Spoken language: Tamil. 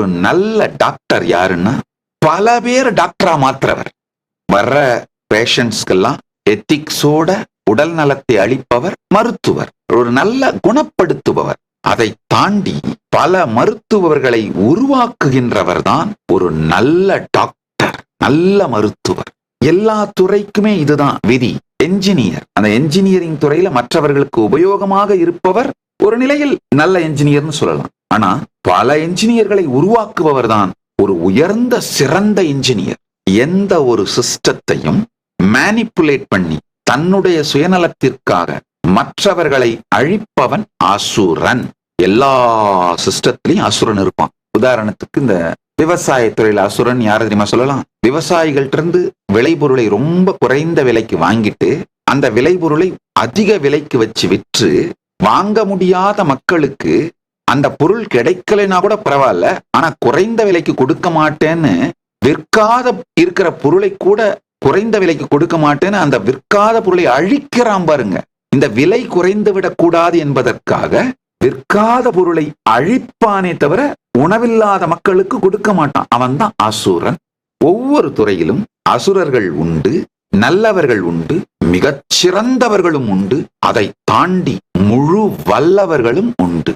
ஒரு நல்ல டாக்டர் யாருன்னா பல பேர் டாக்டரா மாத்துறவர். வர்ற பேஷண்ட்ஸ்க்கெல்லாம் எத்திக்ஸோட உடல் நலத்தை அளிப்பவர் மருத்துவர். ஒரு நல்ல குணப்படுத்துபவர். அதை தாண்டி பல மருத்துவர்களை உருவாக்குகின்றவர் தான் ஒரு நல்ல டாக்டர் நல்ல மருத்துவர். எல்லா துறைக்குமே இதுதான் விதி. என்ஜினியர் அந்த என்ஜினியரிங் துறையில மற்றவர்களுக்கு உபயோகமாக இருப்பவர் ஒரு நிலையில் நல்ல என்ஜினியர்னு சொல்லலாம். ஆனா பல என்ஜினியர்களை உருவாக்குபவர் தான் ஒரு உயர்ந்த சிறந்த என்ஜினியர் எந்த ஒரு சிஸ்டத்தையும் மேனிப்புலேட் பண்ணி தன்னுடைய சுயநலத்திற்காக மற்றவர்களை அழிப்பவன் அசுரன். எல்லா சிஸ்டத்திலையும் அசுரன் இருப்பான். உதாரணத்துக்கு இந்த விவசாயத்துறையில் அசுரன் யார தெரியுமா சொல்லலாம்? விவசாயிகள்ட்ட இருந்து விளைபொருளை ரொம்ப குறைந்த விலைக்கு வாங்கிட்டு அந்த விளைபொருளை அதிக விலைக்கு வச்சு விற்று வாங்க முடியாத மக்களுக்கு அந்த பொருள் கிடைக்கலைன்னா கூட பரவாயில்ல ஆனா குறைந்த விலைக்கு கொடுக்க மாட்டேன்னு விற்காத இருக்கிற பொருளை கூட குறைந்த விலைக்கு கொடுக்க மாட்டேன்னு அந்த விற்காத பொருளை அழிக்கிறான் பாருங்க. இந்த விலை குறைந்து விடக்கூடாது என்பதற்காக விற்காத பொருளை அழிப்பானே தவிர உணவில்லாத மக்களுக்கு கொடுக்க மாட்டான். அவன் தான் அசுரன். ஒவ்வொரு துறையிலும் அசுரர்கள் உண்டு நல்லவர்கள் உண்டு மிகச் சிறந்தவர்களும் உண்டு. அதை தாண்டி முழு வல்லவர்களும் உண்டு.